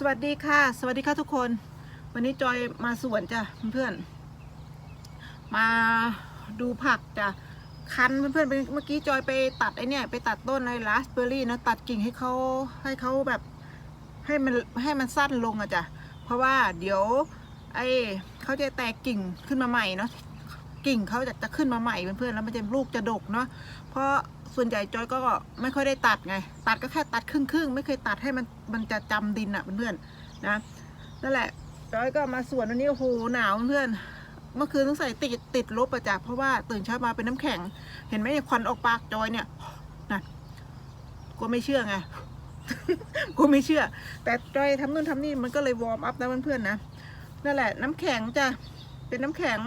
สวัสดีค่ะ สวัสดีค่ะทุกคน วันนี้จอยมาสวนจ้ะเพื่อนๆมาดูผักจ้ะคันเพื่อนๆเมื่อกี้จอยไปตัดไอเนี่ยไปตัดต้นไอราสเบอร์รี่นะตัดกิ่งให้เขาให้เขาแบบให้มันให้มันสั้นลงอะจ้ะเพราะว่าเดี๋ยวไอเขาจะแตกกิ่งขึ้นมาใหม่เนาะ กิ่งเขาจะจะขึ้นมาใหม่เพื่อนๆแล้วมันจะลูกจะดกเนาะเพราะส่วนใหญ่จอยก็ไม่ค่อยได้ตัดไง ตัดก็แค่ตัดครึ่งๆไม่เคยตัดให้มันมันจะจำดินอะเพื่อนๆนะนั่นแหละจอยก็มาสวนวันนี้โอ้โหหนาวเพื่อนเมื่อคืนต้องใส่ติดติดลบประจักเพราะว่าตื่นเช้ามาเป็นน้ำแข็ง เห็นไหมเนี่ยควันออกปากจอยเนี่ยนะก็ไม่เชื่อไงกูไม่เชื่อ แต่จอยทำนู่นทำนี่มันก็เลยวอร์มอัพนะเพื่อนๆนะนั่นแหละ น้ำแข็งจ้ะเป็นน้ำแข็ง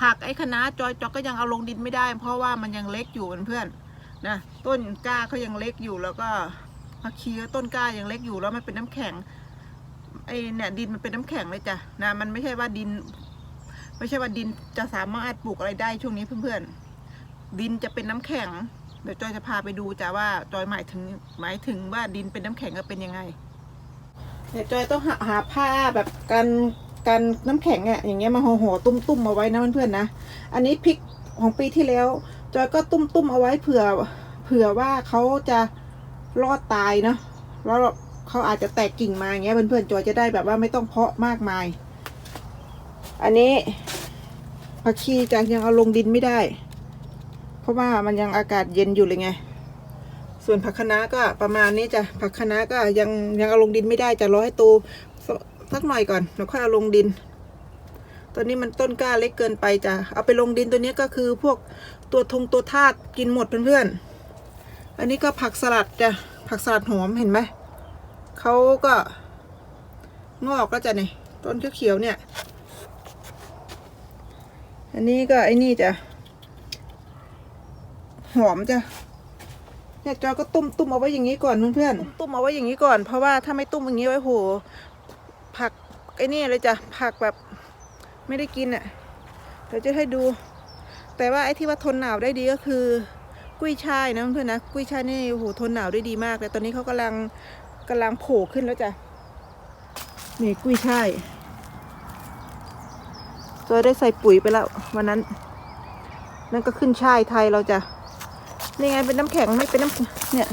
ผักไอ้คะน้าจอยจอยก็ยังเอาลงดินไม่ได้ เพราะว่ามันยังเล็กอยู่เพื่อนๆนะต้นกล้าเขายังเล็กอยู่แล้วก็ผักชีต้นกล้ายังเล็กอยู่แล้วมันเป็นน้ำแข็งไอ้เนี่ยดินมันเป็นน้ำแข็งเลยจ้ะนะมันไม่ใช่ว่าดิน ไม่ใช่ว่าดินจะสามารถปลูกอะไรได้ช่วงนี้เพื่อนๆดินจะเป็นน้ำแข็งเดี๋ยวจอยจะพาไปดูจ้ะว่าจอยหมายถึงหมายถึงว่าดินเป็นน้ำแข็งก็เป็นยังไงเดี๋ยวจอยต้องหาหาผ้าแบบกัน กันน้ำแข็งอะอย่างเงี้ยมาห่อห่อตุ้มตุ้มๆเอาไว้นะเพื่อนๆนะ อันนี้พริกของปีที่แล้ว จอยก็ตุ้มตุ้มๆเอาไว้เผื่อเผื่อว่าเขาจะรอดตายเนาะแล้วเขาอาจจะแตกกิ่งมาอย่างเงี้ยเพื่อนๆจอยจะได้แบบว่าไม่ต้องเพาะมากมาย อันนี้ผักชีจะยังเอาลงดินไม่ได้ เพราะว่ามันยังอากาศเย็นอยู่เลยไง ส่วนผักคะน้าก็ประมาณนี้จ้ะผักคะน้าก็ยังยังเอาลงดินไม่ได้จะรอให้โต สักหน่อยก่อนแล้วค่อยเอาลงดินตอนนี้มันต้นกล้าเล็กเกินไปจ้ะเอาไปลงดินตัวนี้ก็คือพวกตัวทงตัวธาตุกินหมดเพื่อนๆอันนี้ก็ผักสลัดจ้ะผักสลัดหอมเห็นไหมเขาก็งอกแล้วจะนี่ต้นเขียวๆเนี่ย อันนี้ก็ไอ้นี่จ้ะหอมจ้ะเนี่ยจอยก็ตุ้มตุ้มเอาไว้อย่างนี้ก่อนเพื่อนๆตุ้มเอาไว้อย่างนี้ก่อนเพราะว่าถ้าไม่ตุ้มอย่างนี้ไว้โห ไอ้นี่เลยจ้ะผักแบบไม่ได้กินอะเดี๋ยวจะให้ดู แต่ว่าไอ้ที่ว่าทนหนาวได้ดีก็คือ กุ้ยช่ายนะเพื่อนนะกุ้ยช่ายนี่โหทนหนาวได้ดีมากแต่ตอนนี้เขากำลังกำลังโผล่ขึ้นแล้วจ้ะนี่กุ้ยช่ายจอยได้ใส่ปุ๋ยไปแล้ววันนั้น นั่นก็ขึ้นช่ายไทยเราจะนี่ไงเป็นน้ำแข็งไม่เป็นน้ำเนี่ย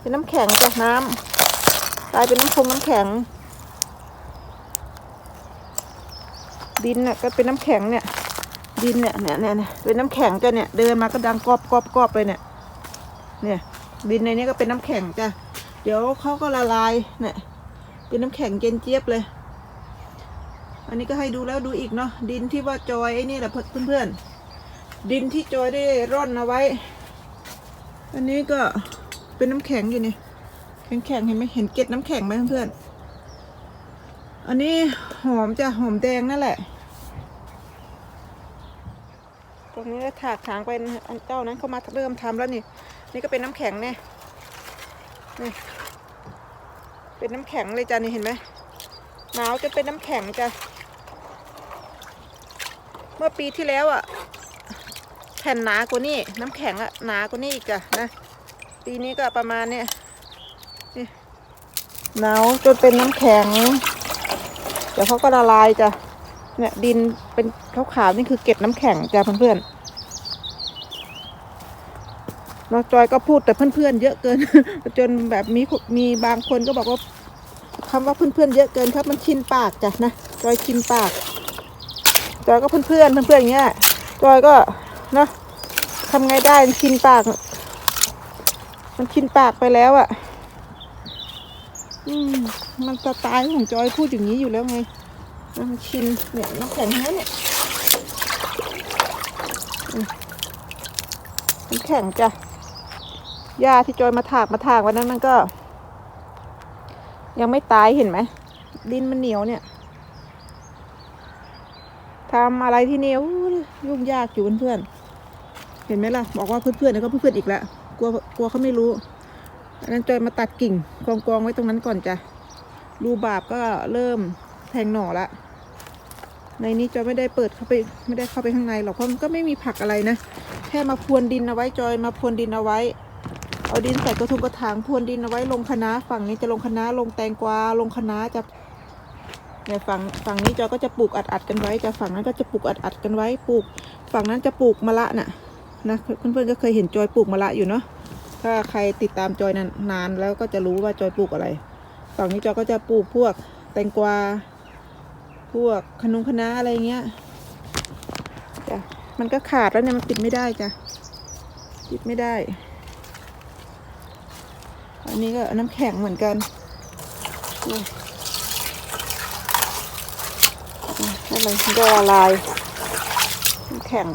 เป็นน้ำแข็งจากน้ำกลายเป็นน้ำคงน้ำแข็ง ดินน่ะก็เป็นน้ำแข็งเนี่ย ดินเนี่ยเนี่ยเนี่ยเนี่ยเป็นน้ำแข็งจ้ะเนี่ยเดินมาก็ดังกรอบกรอบกรอบเลยเนี่ย เนี่ย ดินในนี้ก็เป็นน้ำแข็งจ้ะเดี๋ยวเขาก็ละลายเนี่ยเป็นน้ำแข็งเย็นเจี๊ยบเลย อันนี้ก็ให้ดูแล้วดูอีกเนาะดินที่ว่าจอยไอ้นี่แหละเพื่อนๆดินที่จอยได้ร่อนเอาไว้ อันนี้ก็เป็นน้ำแข็งอยู่นี่แข็งแข็งเห็นไหมเห็นเกล็ดน้ำแข็งไหมเพื่อนๆ อันนี้หอมจะหอมแดงนั่นแหละ ตรงนี้ก็ถากถางไปอันเจ้านั้นเขามาเริ่มทำแล้วนี่ นี่ก็เป็นน้ำแข็งเนี่ยนี่เป็นน้ำแข็งเลยจ้ะนี่เห็นไหมหนาวจะเป็นน้ำแข็งจ้ะเมื่อปีที่แล้วอะแผ่นหนากว่านี่น้ำแข็งอะหนากว่านี่อีกจ้ะนะปีนี้ก็ประมาณเนี้ยนี่หนาวจนเป็นน้ำแข็ง ดี๋ยวเขาก็ละลายจ้ะเนี่ยดินเป็นขาวๆนี่คือเก็บน้ำแข็งจ้ะเพื่อนๆน้องจอยก็พูดแต่เพื่อนๆเยอะเกิน จนแบบมีมีบางคนก็บอกว่าคำว่าเพื่อนๆเยอะเกินครับ มันชินปากจ้ะนะจอยชินปาก จอยก็เพื่อนเพื่อนๆเพื่อนๆอย่างเงี้ยจอยก็นะทำไงได้มันชินปาก มันชินปากไปแล้วอะ่ะ อืม มันสไตล์ของจอยพูดอย่างนี้อยู่แล้วไงมันชินเนี่ยน้ำแข็งแค่เนี่ยน้ำแข็งจ้ะหญ้าที่จอยมาถากมาถากวันนั้นมันก็ ยังไม่ตายเห็นไหมดินมันเหนียวเนี่ยทำอะไรที่นี่อู้ยุ่งยากอยู่เพื่อนๆเห็นไหมล่ะ บอกว่าเพื่อนๆแล้วก็เพื่อนๆอีกแล้วกลัวกลัวเขาไม่รู้อันนั้นจอยมาตัดกิ่งกองกองไว้ตรงนั้นก่อนจ้ะ รูบาบก็เริ่มแทงหน่อละ ในนี้จอยไม่ได้เปิดเข้าไปไม่ได้เข้าไปข้างในหรอกเพราะมันก็ไม่มีผักอะไรนะ แค่มาพรวนดินเอาไว้จอยมาพรวนดินเอาไว้ เอาดินใส่กระทุงกระถางพรวนดินเอาไว้ลงคะน้าฝั่งนี้จะลงคะน้าลงแตงกวาลงคะน้าจะเนี่ยฝั่งฝั่งนี้จอยก็จะปลูกอัดอัดกันไว้จะฝั่งนั้นก็จะปลูกอัดอัดกันไว้ปลูก ฝั่งนั้นจะปลูกมะละน่ะนะเพื่อนๆก็เคยเห็นจอยปลูกมะละอยู่เนาะถ้าใครติดตามจอยนานนานแล้วก็จะรู้ว่าจอยปลูกอะไร ฝั่งนี้จอก็จะปลูกพวกแตงกวา พวกขนุนคะน้าอะไรเงี้ยจ้ะมันก็ขาดแล้วเนี่ยมันปิดไม่ได้จ้ะปิดไม่ได้ อันนี้ก็น้ำแข็งเหมือนกันนี่อะไรก็ละลายน้ำแข็ง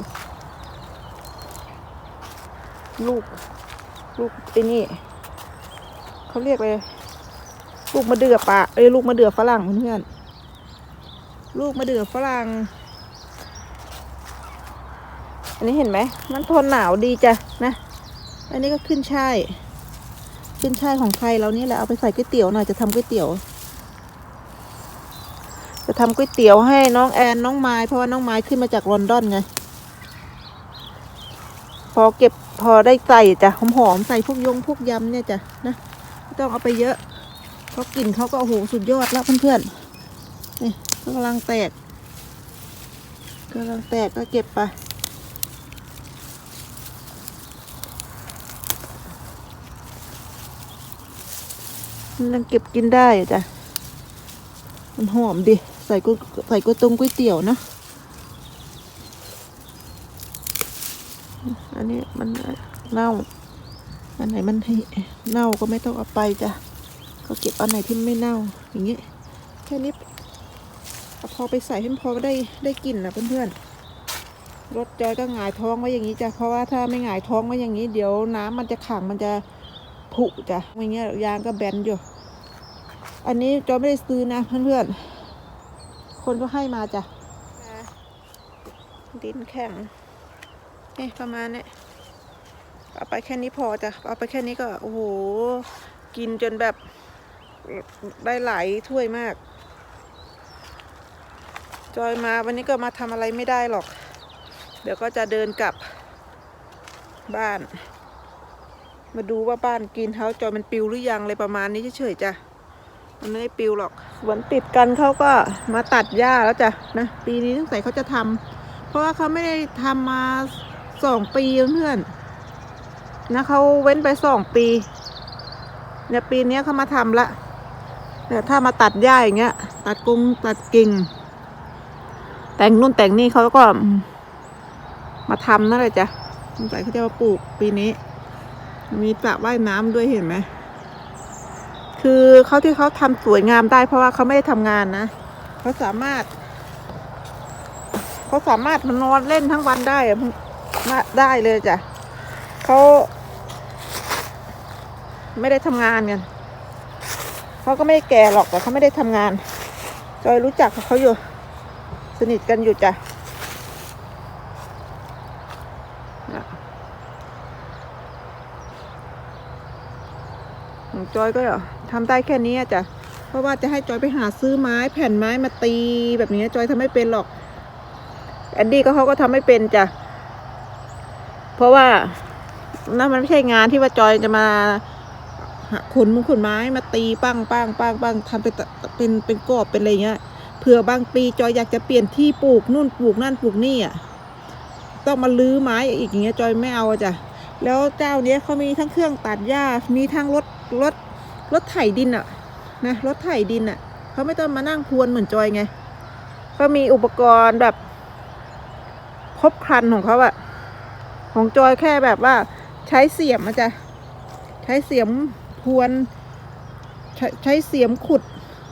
ลูก ลูกไอ้นี่เขาเรียกอะไร ลูกมะเดื่อปะเอ้ยลูกมะเดื่อฝรั่งเพื่อนๆลูกมะเดื่อฝรั่ง อันนี้เห็นไหมมันทนหนาวดีจ้ะนะ อันนี้ก็ขึ้นช่ายขึ้นช่ายของใครเรานี่แหละเอาไปใส่ก๋วยเตี๋ยวหน่อยจะทำก๋วยเตี๋ยว จะทำก๋วยเตี๋ยวให้น้องแอนน้องไม้เพราะว่าน้องไม้ขึ้นมาจากลอนดอนไงพอเก็บพอได้ใส่จ้ะหอมๆใส่พวกยงพวกยำเนี่ยจ้ะนะไม่ต้องเอาไปเยอะ เพรากลิ่นเขาก็โอ้โหสุดยอดแล้วเพื่อนๆนี่กำลังแตกกำลังแตกก็เก็บไปมันยังเก็บกินได้อะจ้ะ มันหอมดิ ใส่ก๋วยใส่ก๋วยตงก๋วยเตี๋ยวนะ อันนี้มันเน่า อันไหนมันเน่าก็ไม่ต้องเอาไปจ้ะ ก็เก็บอันไหนที่ไม่เน่าอย่างเงี้ยแค่นี้พอไปใส่ให้มันพอได้ได้กลิ่นนะเพื่อนๆรถจอยก็หงายท้องไว้อย่างนี้จ้ะเพราะว่าถ้าไม่หงายท้องไว้อย่างนี้เดี๋ยวน้ำมันจะขังมันจะผุจ้ะอย่างเงี้ยยางก็แบนอยู่ อันนี้จอไม่ได้ซื้อนะเพื่อนๆคนก็ให้มาจ้ะดินแข็งนี่ประมาณนี้เอาไปแค่นี้พอจ้ะเอาไปแค่นี้ก็โอ้โหกินจนแบบ ได้หลายถ้วยมาก จอยมาวันนี้ก็มาทำอะไรไม่ได้หรอก เดี๋ยวก็จะเดินกลับบ้าน มาดูว่าบ้านกินเท้าจอยมันปิวหรือยังอะไรประมาณนี้เฉยๆจ้ะมันไม่ได้ปิวหรอกสวนติดกันเขาก็มาตัดหญ้าแล้วจ้ะนะปีนี้สงสัยเขาจะทำเพราะว่าเขาไม่ได้ทำมาสองปีเพื่อนนะเขาเว้นไปสองปีเนี่ยปีนี้เขามาทำละ แต่ถ้ามาตัดหญ้าอย่างเงี้ย ตัดกุ้งตัดกิ่ง แต่งนู่นแต่งนี่เขาก็ มาทำนั่นเลยจ้ะสงสัยเขาจะมาปลูกปีนี้ มีสระว่ายน้ำด้วยเห็นไหม คือเขาที่เขาทำสวยงามได้ เพราะว่าเขาไม่ได้ทำงานนะเขาสามารถเขาสามารถมานอนเล่นทั้งวันได้มาได้เลยจ้ะเขาไม่ได้ทำงานกัน เขาก็ไม่แก่หรอกแต่เขาไม่ได้ทำงาน จอยรู้จักเขาอยู่ สนิทกันอยู่จ้ะของจอยก็ทำได้แค่นี้จ้ะ เพราะว่าจะให้จอยไปหาซื้อไม้แผ่นไม้มาตีแบบนี้จอยทำไม่เป็นหรอก แอนดี้ก็เขาก็ทำไม่เป็นจ้ะ เพราะว่านั่นมันไม่ใช่งานที่ว่าจอยจะมา ขนมุงขนไม้มาตีปังปังปังปังทำเป็นเป็นเป็นกรอบเป็นอะไรเงี้ยเผื่อบางปีจอยอยากจะเปลี่ยนที่ปลูกนู่นปลูกนั่นปลูกนี่อะต้องมาลื้อไม้อีกอย่างเงี้ยจอยไม่เอาจ้ะแล้วเจ้าเนี้ยเขามีทั้งเครื่องตัดหญ้ามีทั้งรถรถรถไถดินอะนะรถไถดินอะเขาไม่ต้องมานั่งพรวนเหมือนจอยไงก็มีอุปกรณ์แบบครบครันของเขาอะของจอยแค่แบบว่าใช้เสียมอะจ้ะใช้เสียม พวนใช้ใช้เสียมขุด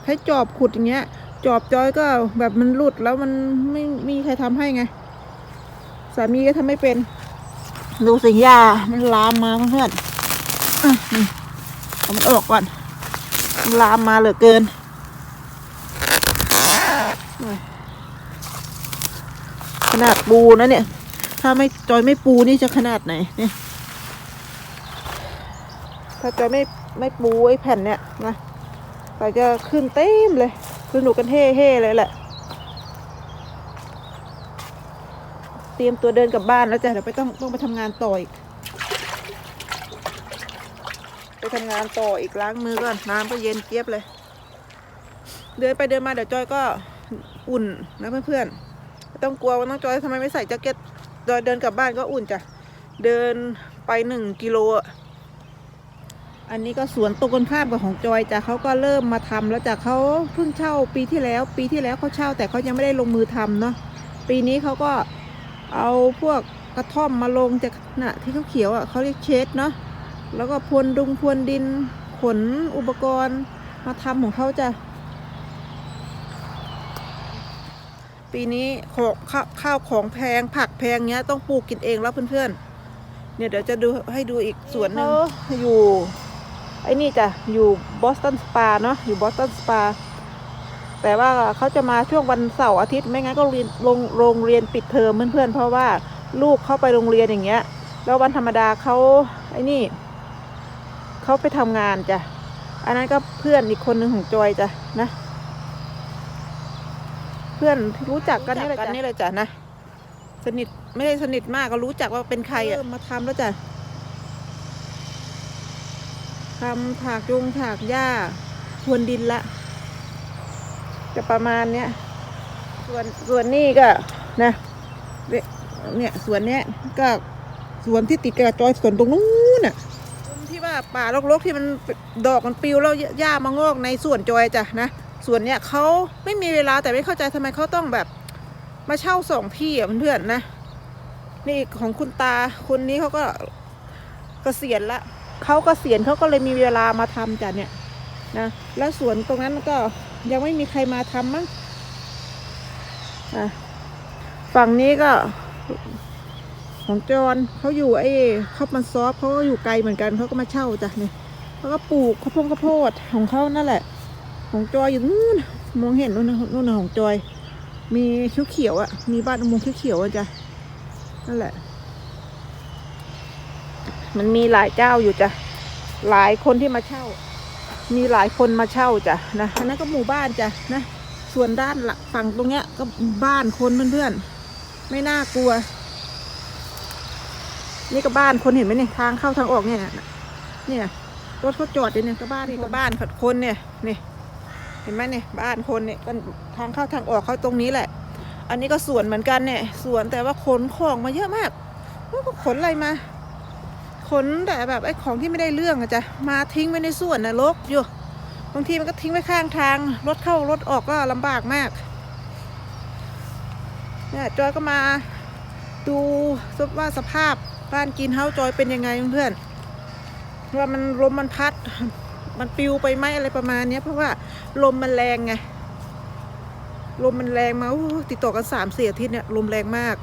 ใช้จอบขุดอย่างเงี้ย จอบจอยก็แบบมันหลุดแล้วมันไม่มีใครทำให้ไง สามีก็ทำไม่เป็น ดูสิหญ้ามันลามมาเพื่อนๆอะนี่เอามันออกก่อนมันลามมาเหลือเกินขนาดปูนะเนี่ย ถ้าไม่จอยไม่ปูนี่จะขนาดไหนเนี่ย ถ้าจอยไม่ ไม่ปูไอ้แผ่นเนี่ยนะจอยจะขึ้นเต็มเลยขึ้นหนูกันเฮ่เฮ่เลยแหละ เตรียมตัวเดินกลับบ้านแล้วจ้ะเดี๋ยวไปต้องต้องไปทำงานต่ออีก ไปทำงานต่ออีกล้างมือก่อนน้ำก็เย็นเจี๊ยบเลย เดินไปเดินมาเดี๋ยวจอยก็อุ่นนะเพื่อนๆไม่ต้องกลัวว่าน้องจอยทำไมไม่ใส่แจ็คเก็ตจอยเดินกลับบ้านก็อุ่นจ้ะเดินไปหนึ่งกิโลอะ อันนี้ก็สวนตรงกันข้ามกับของจอยจ้ะเขาก็เริ่มมาทำแล้วจ้ะเขาเพิ่งเช่าปีที่แล้ว ปีที่แล้วเขาเช่าแต่เขายังไม่ได้ลงมือทำเนาะปีนี้เขาก็เอาพวกกระท่อมมาลงจากน่ะที่เขาเขียวอะเขาเรียกเชดเนาะแล้วก็พรวนดุงพรวนดินขนอุปกรณ์มาทำของเขาจ้ะปีนี้ของข้าวข้าวของแพงผักแพงเงี้ยต้องปลูกกินเองแล้วเพื่อนๆเนี่ยเดี๋ยวจะดูให้ดูอีกสวนหนึ่งอยู่ ไอ้นี่จ้ะอยู่บอสตันสปาเนาะอยู่บอสตันสปาแต่ว่าเขาจะมาช่วงวันเสาร์อาทิตย์ไม่งั้นก็เรียนโรงโรงเรียนปิดเทอมเพื่อนๆเพราะว่าลูกเขาไปโรงเรียนอย่างเงี้ย แล้ววันธรรมดาเขาไอ้นี่เขาไปทำงานจ้ะอันนั้นก็เพื่อนอีกคนหนึ่งของจอยจ้ะนะ เพื่อนรู้จักกันนี่แหละจ้ะนี่แหละจ้ะนะสนิทไม่ได้สนิทมากก็รู้จักว่าเป็นใครอะมาทำแล้วจ้ะ ทำถากยุงถากหญ้าพรวนดินละ จะประมาณเนี้ย ส่วนส่วนนี่ก็นะเนี่ยสวนเนี้ยก็สวนที่ติดกับจอยสวนตรงนู้นน่ะที่ว่าป่ารกๆที่มันดอกมันปิวแล้วหญ้ามางอกในสวนจอยจ้ะนะส่วนเนี้ยเขาไม่มีเวลาแต่ไม่เข้าใจทำไมเขาต้องแบบมาเช่าสองที่อะเพื่อนๆนะ นี่ของคุณตาคนนี้เขาก็เกษียณละ เขาก็เกษียณเขาก็เลยมีเวลามาทำจ้ะเนี่ยนะแล้วสวนตรงนั้นก็ยังไม่มีใครมาทำมั้งฝั่งนี้ก็ ของจอนเขาอยู่ไอ้ข้ามันซอฟเขาก็อยู่ไกลเหมือนกันเขาก็มาเช่าจ้ะเนี่ยเขาก็ปลูกข้าวโพดข้าวโพดของเขานั่นแหละ ของจอยอยู่นู่นมองเห็นนู่นนะนู่นนะของจอย มีเขียวเขียวๆอะ มีบ้านอุโมงค์เขียวเขียวๆอะจ้ะนั่นแหละ มันมีหลายเจ้าอยู่จ้ะหลายคนที่มาเช่า มีหลายคนมาเช่าจ้ะนะอันนั้นก็หมู่บ้านจ้ะนะส่วนด้านหลังฝั่งตรงเนี้ยก็บ้านคนเพื่อนๆไม่น่ากลัว นี่ก็บ้านคนเห็นไหมเนี่ยทางเข้าทางออกเนี่ยเนี่ยรถเขาจอดอยู่เนี่ยก็บ้านนี่ก็บ้านคนเนี่ยนี่เห็นไหมเนี่ยบ้านคนเนี่ยก็ทางเข้าทางออกเขาตรงนี้แหละ อันนี้ก็สวนเหมือนกันเนี่ยสวนแต่ว่าขนของมาเยอะมากก็ขนอะไรมา นแต่แบบไอ้ของที่ไม่ได้เรื่องอะจ้ะมาทิ้งไว้ในสวนนะรกอยู่บางทีมันก็ทิ้งไว้ข้างทาง รถเข้ารถออกก็ลำบากมากเนี่ยจอยก็มาดูว่าสภาพบ้านกินเฮาจอยเป็นยังไงเพื่อนว่ามันลมมันพัด มันปิวไปไหมอะไรประมาณเนี้ยเพราะว่าลมมันแรงไงลมมันแรงมาติดต่อกันสามสี่อาทิตย์เนี่ยลมแรงมาก